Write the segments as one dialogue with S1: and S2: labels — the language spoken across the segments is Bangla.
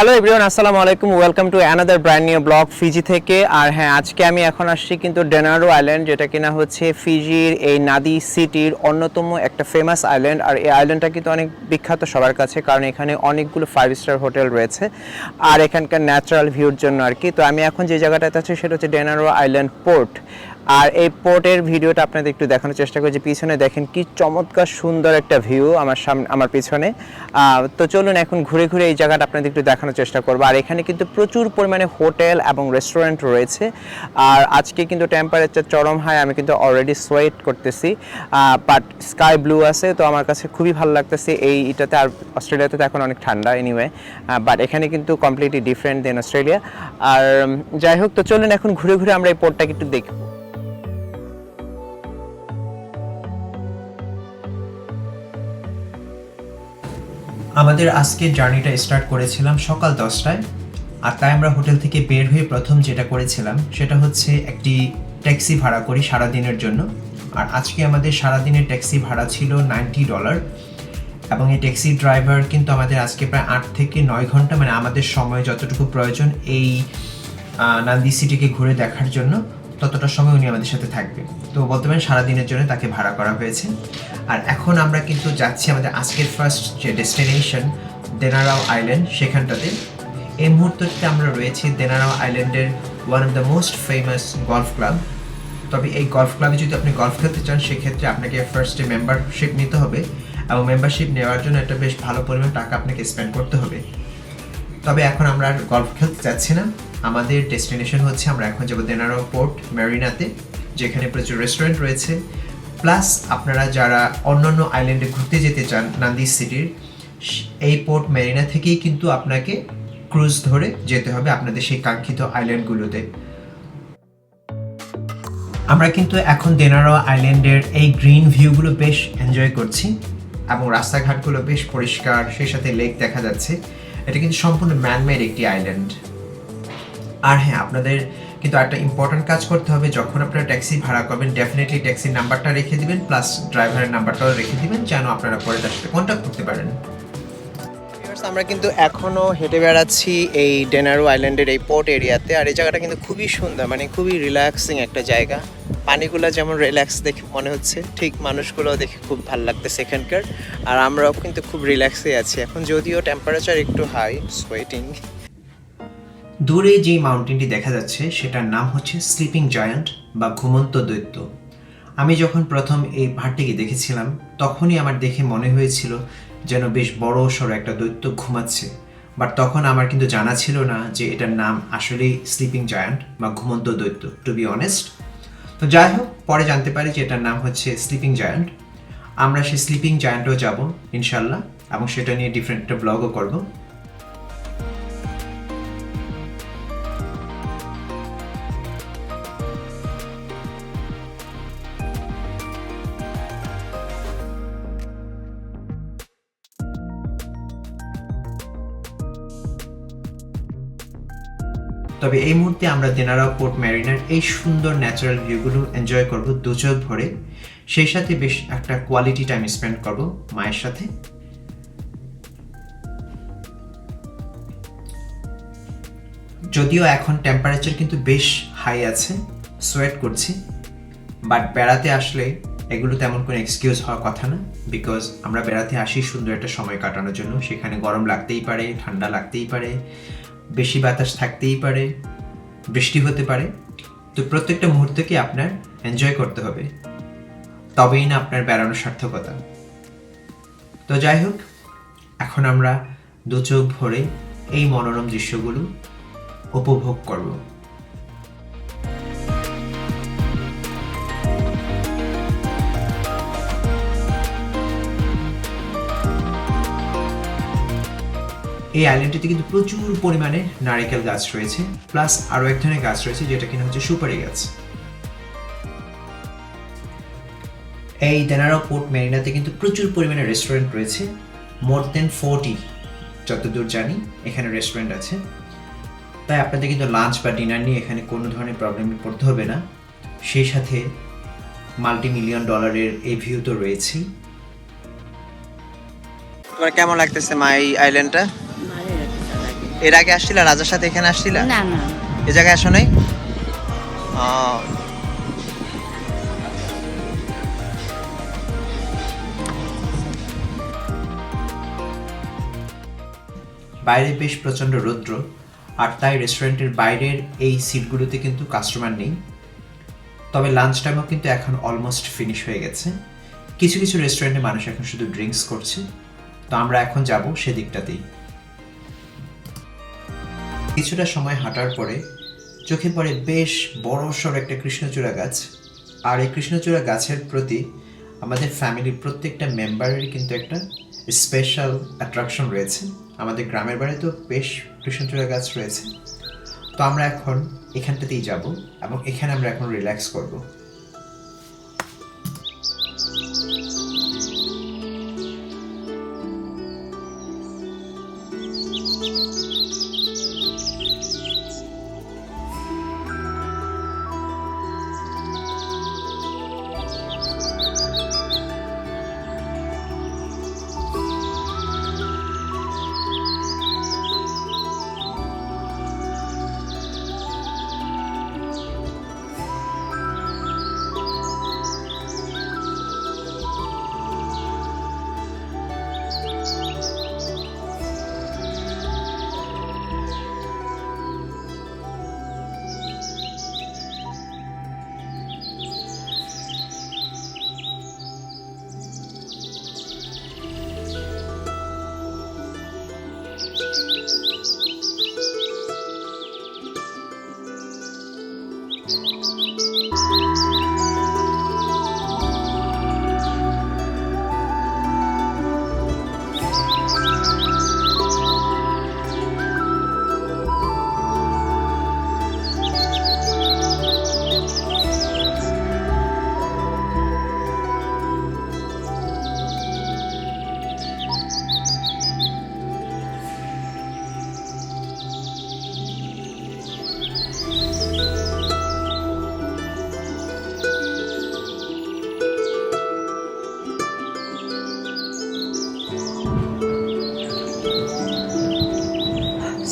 S1: হ্যালো এভরিওয়ান আসসালামু আলাইকুম। Welcome to another brand new vlog Fiji থেকে। আর হ্যাঁ আজকে আমি এখন আসছি কিন্তু ডেনারো আইল্যান্ড যেটা কিনা হচ্ছে ফিজির এই নাদি সিটির অন্যতম একটা ফেমাস আইল্যান্ড আর এই আইল্যান্ডটা কিন্তু অনেক বিখ্যাত সবার কাছে, কারণ এখানে অনেকগুলো ফাইভ স্টার হোটেল রয়েছে। আর এখানকার ন্যাচারাল ভিউর জন্য আর কি। তো আমি এখন যে জায়গাটাতে আছি, সেটা হচ্ছে ডেনারো আইল্যান্ড পোর্ট আর এই পোর্টের ভিডিওটা আপনাদের একটু দেখানোর চেষ্টা করছি পিছনে দেখেন কি চমৎকার সুন্দর একটা ভিউ আমার সামনে আমার পিছনে। তো চলুন এখন ঘুরে ঘুরে এই জায়গাটা আপনাদের একটু দেখানোর চেষ্টা করব। আর এখানে কিন্তু প্রচুর পরিমাণে হোটেল এবং রেস্টুরেন্ট রয়েছে। আর আজকে কিন্তু টেম্পারেচার চরম হাই আমি কিন্তু অলরেডি সোয়েট করতেছি। বাট স্কাই ব্লু আছে, তো আমার কাছে খুবই ভালো লাগতেছে। এই এটাতে আর অস্ট্রেলিয়াতে তো এখন অনেক ঠান্ডা এনিওয়ে বাট এখানে কিন্তু কমপ্লিটলি ডিফারেন্ট দেন অস্ট্রেলিয়া। আর যাই হোক, তো চলুন এখন ঘুরে ঘুরে আমরা এই পোর্টটাকে একটু দেখব
S2: আমাদের আজকের জার্নিটা স্টার্ট করেছিলাম সকাল দশটায়, আর তাই আমরা হোটেল থেকে বের হয়ে প্রথম যেটা করেছিলাম সেটা হচ্ছে একটি ট্যাক্সি ভাড়া করি সারা দিনের জন্য। আর আজকে আমাদের সারা দিনের ট্যাক্সি ভাড়া ছিল নাইনটি ডলার এবং এই ট্যাক্সি ড্রাইভার কিন্তু আমাদের আজকে প্রায় আট থেকে নয় ঘণ্টা মানে আমাদের সময় যতটুকু প্রয়োজন এই নান্দি সিটিকে ঘুরে দেখার জন্য ততটা সময় উনি আমাদের সাথে থাকবে। তো বলতে পারেন সারাদিনের জন্য তাকে ভাড়া করা হয়েছে। আর এখন আমরা কিন্তু যাচ্ছি আমাদের আজকের ফার্স্ট যে ডেস্টিনেশন দেনারাও আইল্যান্ড সেখানটাতে। এই মুহূর্তটিতে আমরা রয়েছি দেনারাও আইল্যান্ডের one of the most famous golf club তবে এই গলফ ক্লাবে যদি আপনি গলফ খেলতে চান, সেক্ষেত্রে আপনাকে ফার্স্টে মেম্বারশিপ নিতে হবে এবং মেম্বারশিপ নেওয়ার জন্য একটা বেশ ভালো পরিমাণ টাকা আপনাকে স্পেন্ড করতে হবে। তবে এখন আমরা আর গল্ফ খেলতে যাচ্ছি না। আমাদের ডেস্টিনেশন হচ্ছে আমরা এখন যাব দেনারো পোর্ট মেরিনাতে যেখানে প্রচুর রেস্টুরেন্ট রয়েছে। প্লাস আপনারা যারা অন্যান্য আইল্যান্ডে ঘুরতে যেতে চান, নান্দি সিটির এই পোর্ট মেরিনা থেকেই কিন্তু আপনাকে ক্রুজ ধরে যেতে হবে আপনাদের সেই কাঙ্ক্ষিত আইল্যান্ডগুলোতে আমরা কিন্তু এখন দেনারো আইল্যান্ডের এই গ্রিন ভিউগুলো বেশ এনজয় করছি এবং রাস্তাঘাটগুলো বেশ পরিষ্কার, সেই সাথে লেক দেখা যাচ্ছে। এটা কিন্তু সম্পূর্ণ ম্যানমেড একটি আইল্যান্ড আর হ্যাঁ আপনাদের কিন্তু একটা ইম্পর্ট্যান্ট কাজ করতে হবে, যখন আপনারা ট্যাক্সি ভাড়া করবেন ডেফিনেটলি ট্যাক্সির নাম্বারটা রেখে দিবেন প্লাস ড্রাইভারের নাম্বারটাও রেখে দিবেন, যেন আপনারা পরে তার সাথে কন্ট্যাক্ট করতে পারেন।
S1: আমরা কিন্তু এখনও হেঁটে বেড়াচ্ছি এই ডেনারো আইল্যান্ডের এই পোর্ট এরিয়াতে আর এই জায়গাটা কিন্তু খুবই সুন্দর মানে খুবই রিল্যাক্সিং একটা জায়গা। পানিগুলো যেমন রিল্যাক্স দেখে মনে হচ্ছে, ঠিক মানুষগুলো দেখে খুব ভালো লাগতেছে এখানকার। আর আমরাও কিন্তু খুব রিল্যাক্সে আছি। এখন যদিও টেম্পারেচার একটু হাই সোয়েটিং
S2: দূরে যে মাউন্টেনটি দেখা যাচ্ছে, সেটার নাম হচ্ছে স্লিপিং জায়ান্ট বা ঘুমন্ত দৈত্য। আমি যখন প্রথম এই পাহাড়টিকে দেখেছিলাম, তখনই আমার দেখে মনে হয়েছিল যেন বেশ বড় সড়ো একটা দৈত্য ঘুমাচ্ছে। বাট তখন আমার কিন্তু জানা ছিল না যে এটার নাম আসলেই স্লিপিং জায়ান্ট বা ঘুমন্ত দৈত্য টু বি অনেস্ট তো যাই হোক, পরে জানতে পারি যে এটার নাম হচ্ছে স্লিপিং জায়ান্ট আমরা সেই স্লিপিং জায়ান্টও যাব, ইনশাল্লাহ, এবং সেটা নিয়ে ডিফারেন্ট একটা ব্লগও করব। তবে এই মুহূর্তে আমরা দেনারা পোর্ট ম্যারিনার এই সুন্দর ন্যাচারাল ভিউগুলো এনজয় করব দু চোখ ভরে। সেই সাথে বেশ একটা কোয়ালিটি টাইম স্পেন্ড করব মায়ের সাথে। যদিও এখন টেম্পারেচার কিন্তু বেশ হাই আছে সোয়েট করছি বাট বেড়াতে আসলে এগুলো তেমন কোনো এক্সকিউজ হওয়ার কথা না বিকজ আমরা বেড়াতে আসি সুন্দর একটা সময় কাটানোর জন্য। সেখানে গরম লাগতেই পারে, ঠান্ডা লাগতেই পারে বেশি বাতাস থাকতেই পারে, বৃষ্টি হতে পারে। তো প্রত্যেকটা মুহূর্তকে আপনার এনজয় করতে হবে। তবেই না আপনার বেড়ানোর সার্থকতা। তো যাই হোক, এখন আমরা দু চোখ ভরে এই মনোরম দৃশ্যগুলো উপভোগ করব। এই আইল্যান্ডটিতে কিন্তু প্রচুর পরিমাণে নারিকেল গাছ রয়েছে প্লাস আরও এক ধরনের গাছ রয়েছে যেটা কিনা হচ্ছে সুপারি গাছ। এই দেনারা পোর্ট মেরিনাতে কিন্তু প্রচুর পরিমাণে রেস্টুরেন্ট রয়েছে মোর দেন ফোরটি যতদূর জানি, এখানে রেস্টুরেন্ট আছে। তাই আপনাদের কিন্তু লাঞ্চ বা ডিনার নিয়ে এখানে কোনো ধরনের প্রবলেমে পড়তে হবে না। সেই সাথে মাল্টি মিলিয়ন ডলারের এই ভিউ তো রয়েছেই।
S1: তোমার কেমন লাগতেছে মা এই আইল্যান্ডটা
S2: এর আগে আসছিলা? রাজার সাথে এখানে আসছিলা?
S3: না না।
S2: এ জায়গায় আসো নাই? আহ,
S4: বাইরে বেশ প্রচণ্ড রৌদ্র আর তাই রেস্টুরেন্টের বাইরের এই সিটগুলোতে কিন্তু কাস্টমার নেই। তবে লাঞ্চ টাইমও কিন্তু এখন অলমোস্ট ফিনিশ হয়ে গেছে। কিছু কিছু রেস্টুরেন্টে মানুষ এখন শুধু ড্রিঙ্কস করছে। তো আমরা এখন যাব সেদিকটাতেই। কিছুটা সময় হাঁটার পরে চোখে পড়ে বেশ বড় সড় একটা কৃষ্ণচূড়া গাছ। আর এই কৃষ্ণচূড়া গাছের প্রতি আমাদের ফ্যামিলির প্রত্যেকটা মেম্বারের কিন্তু একটা স্পেশাল অ্যাট্রাকশন রয়েছে। আমাদের গ্রামের বাড়িতেও বেশ কৃষ্ণচূড়া গাছ রয়েছে। তো আমরা এখন এখানটাতেই যাব এবং এখানে আমরা এখন রিল্যাক্স করব।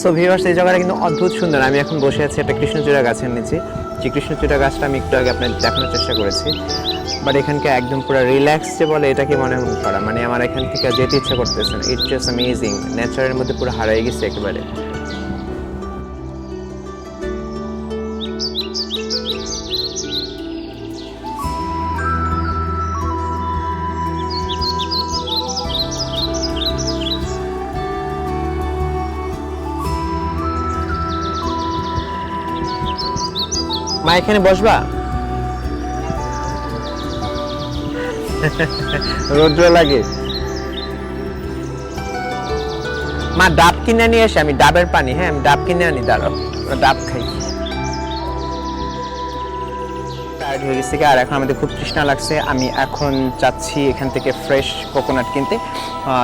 S2: সো ভিউয়ার্স এই জায়গাটা কিন্তু অদ্ভুত সুন্দর। আমি এখন বসে আছি একটা কৃষ্ণচূড়া গাছের নিচে। যে কৃষ্ণচূড়া গাছটা আমি একটু আগে আপনার দেখানোর চেষ্টা করেছি। বাট এখানকে একদম পুরো রিল্যাক্স যে বলে, এটাকে মনে করা। মানে আমার এখান থেকে যেতে ইচ্ছা করতেছে না। ইটস জাস্ট অ্যামেজিং নেচারের মধ্যে পুরো হারিয়ে গেছে একেবারে। মা এখানে বসবা। রৌদ্র লাগে। মা ডাব কিনে নিয়ে এসে আমি ডাবের পানি হ্যাঁ আমি ডাব কিনে আনি দাঁড়ো ডাব খাই। টায়ার্ড হয়ে গেছি আর এখন আমাদের খুব তৃষ্ণা লাগছে। আমি এখন চাচ্ছি এখান থেকে ফ্রেশ কোকোনাট কিনতে।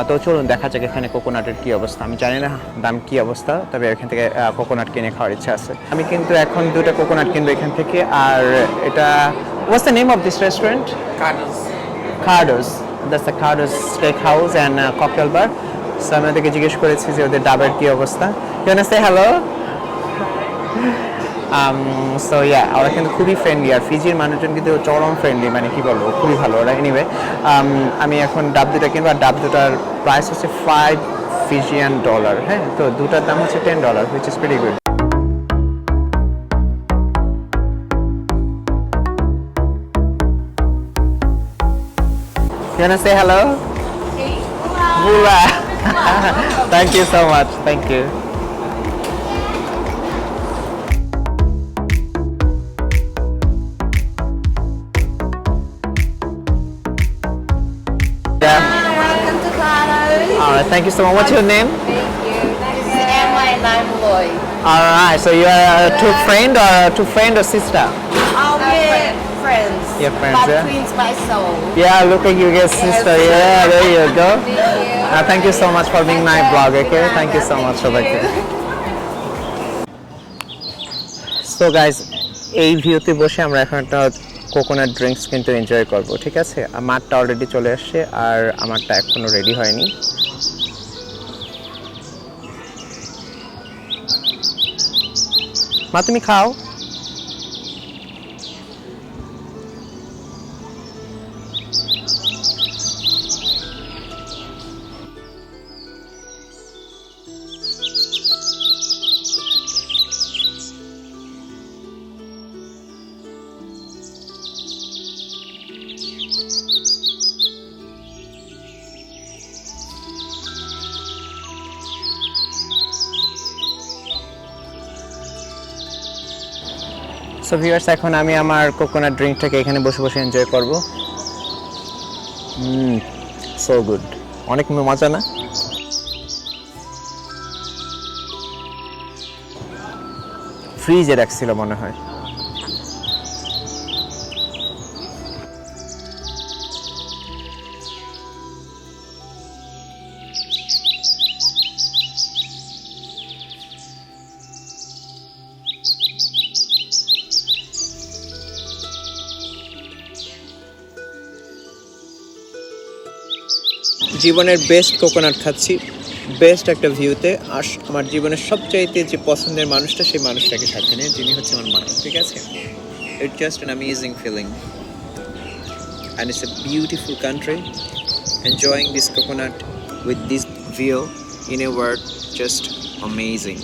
S2: তো চলুন দেখা যাক এখানে কোকোনাটের কি অবস্থা। আমি জানি না দাম কি অবস্থা তবে এখান থেকে কোকোনাট কিনে খাওয়ার ইচ্ছা আছে। আমি কিন্তু এখন দুটো কোকোনাট কিনবো এখান থেকে। আর এটা what's the name of this restaurant Cardos. That's the Cardos Steakhouse and uh, cocktail bar. So আমি ওদেরকে জিজ্ঞেস করেছি যে ওদের ডাবের কি অবস্থা। You say say hello? Yeah so ওরা কিন্তু খুবই ফ্রেন্ডলি আর ফিজির মানুষজন কিন্তু চরম ফ্রেন্ডলি মানে কি বলব খুবই ভালো ওরা এনিওয়ে আমি এখন ডাব দুটা কিনবো আর ডাব দুটার প্রাইস হচ্ছে ফাইভ ফিজিয়ান ডলার হ্যাঁ তো দুটার দাম হচ্ছে ten dollar which is very good You wanna say hello? Hey. Bula. Thank you so much. Thank you.
S3: Carlos.
S2: Thank you so much. What's your name?
S3: Thank you. This is Emma and I'm Lloyd.
S2: All right. So you are a two friend or two friend or sister?
S3: Oh, we're friends.
S2: You're friends,
S3: But
S2: yeah?
S3: twins by soul.
S2: Yeah. Look at you guys, sister. Yeah. There you go.
S3: Thank you.
S2: Uh, thank you so much for being my vlog. Okay. Thank you so much সবাইকে সো গাইজ এই ভিউতে বসে আমরা এখন একটা কোকোনাট ড্রিঙ্কস কিন্তু এনজয় করব ঠিক আছে আমারটা অলরেডি চলে আসছে আর আমারটা এখনও রেডি হয়নি মা তুমি খাও। সো ভিউয়ার্স এখন আমি আমার কোকোনাট ড্রিঙ্কটাকে এখানে বসে বসে এনজয় করব। হুম সো গুড অনেক মজা না? ফ্রিজে রাখছিল মনে হয়। জীবনের বেস্ট কোকোনাট খাচ্ছি বেস্ট একটা ভিউতে আর আমার জীবনের সবচাইতে যে পছন্দের মানুষটা সেই মানুষটাকে সাথে নিয়ে, যিনি হচ্ছে আমার মা, ঠিক আছে? It just an amazing feeling and it's a beautiful country enjoying this coconut with this view in a word just amazing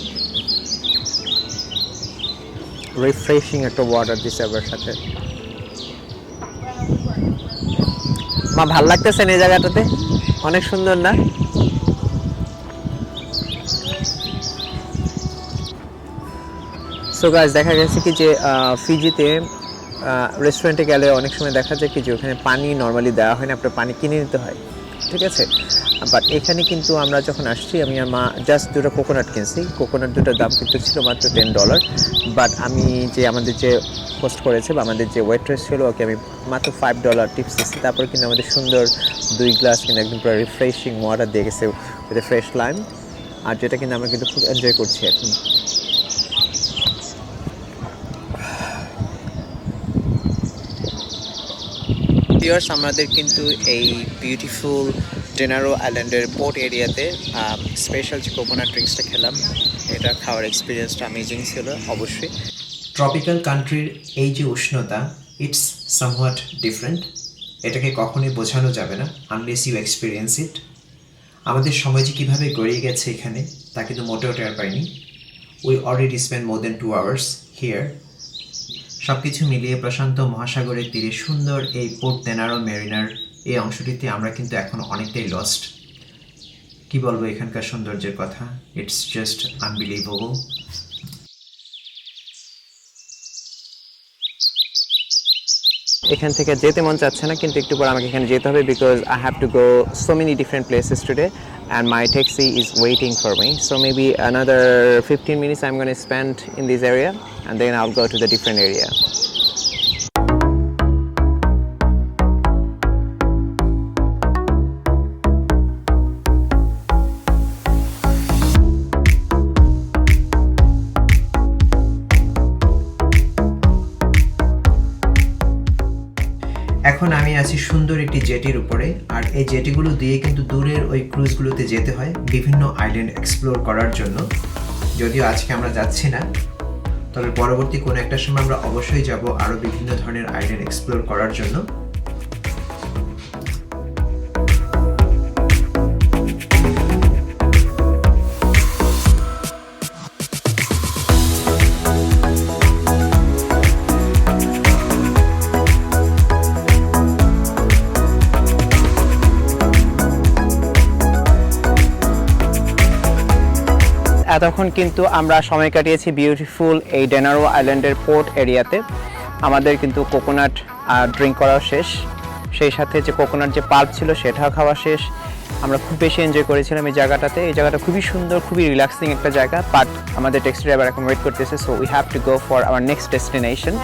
S2: refreshing একটা ওয়াটার দিছে আবার সাথে। মা, ভালো লাগতেছে এই জায়গাটাতে? অনেক সুন্দর না? সো গাছ দেখা গেছে কি যে ফিজিতে রেস্টুরেন্টে গেলে অনেক সময় দেখা যায় কি যে ওখানে পানি নর্মালি দেওয়া হয় না, আপনার পানি কিনে নিতে হয়। ঠিক আছে? বাট এখানে কিন্তু আমরা যখন আসছি, আমি আর মা জাস্ট দুটো কোকোনাট কিনছি। কোকোনাট দুটোর দাম কিন্তু ছিল মাত্র টেন ডলার বাট আমি যে আমাদের যে পোস্ট করেছে বা আমাদের যে ওয়েট্রেস ছিল, ওকে আমি মাত্র ফাইভ ডলার টিপস দিচ্ছি তারপরে কিন্তু আমাদের সুন্দর দুই গ্লাস কিন্তু একদম পুরো রিফ্রেশিং ওয়াটার দিয়ে গেছে উইথ ফ্রেশ লাইম আর যেটা কিন্তু আমরা কিন্তু খুব এনজয় করছি এখন। ভিউয়ার্স, আমাদের কিন্তু এই বিউটিফুল ডেনারো আইল্যান্ডের পোর্ট এরিয়াতে স্পেশাল যে কোকোনাট ড্রিঙ্কসটা খেলাম, এটা খাওয়ার এক্সপিরিয়েন্সটা অ্যামেজিং ছিল, অবশ্যই।
S4: ট্রপিক্যাল কান্ট্রির এই যে উষ্ণতা ইটস সামহাট ডিফারেন্ট এটাকে কখনোই বোঝানো যাবে না আনলেস ইউ এক্সপিরিয়েন্স ইট আমাদের সময় যে কীভাবে গড়িয়ে গেছে এখানে, তা কিন্তু মোটেও টের পাইনি। We already spend more than two hours here সব কিছু মিলিয়ে প্রশান্ত মহাসাগরের তীরে সুন্দর এই পোর্ট তেনারো মেরিনার এই অংশটিতে আমরা কিন্তু এখন অনেকটাই লস্ট কি বলব এখানকার সৌন্দর্যের কথা? ইটস জাস্ট আনবিলিভেবল
S2: এখান থেকে যেতে মন চাচ্ছে না, কিন্তু একটু পর আমাকে এখানে যেতে হবে because I have to go so many different places today and my taxi is waiting for me. So maybe another 15 minutes I'm going to spend in this area and then I'll go to the different area.
S4: আছি সুন্দর একটি জেটির উপরে, আর এই জেটিগুলো দিয়ে কিন্তু দূরের ওই ক্রুজগুলোতে যেতে হয় বিভিন্ন আইল্যান্ড এক্সপ্লোর করার জন্য। যদিও আজকে আমরা যাচ্ছি না, তবে পরবর্তী কোনো একটা সময় আমরা অবশ্যই যাব আরও বিভিন্ন ধরনের আইল্যান্ড এক্সপ্লোর করার জন্য।
S2: এতক্ষণ কিন্তু আমরা সময় কাটিয়েছি বিউটিফুল এই ডেনারো আইল্যান্ডের পোর্ট এরিয়াতে আমাদের কিন্তু কোকোনাট ড্রিঙ্ক করাও শেষ। সেই সাথে যে কোকোনাট যে পাল্প ছিল সেটাও খাওয়া শেষ। আমরা খুব বেশি এনজয় করেছিলাম এই জায়গাটাতে। এই জায়গাটা খুবই সুন্দর, খুবই রিল্যাক্সিং একটা জায়গা বাট আমাদের ট্যাক্সি ড্রাইভার এখন ওয়েট করতেছে so we have to go for our next destination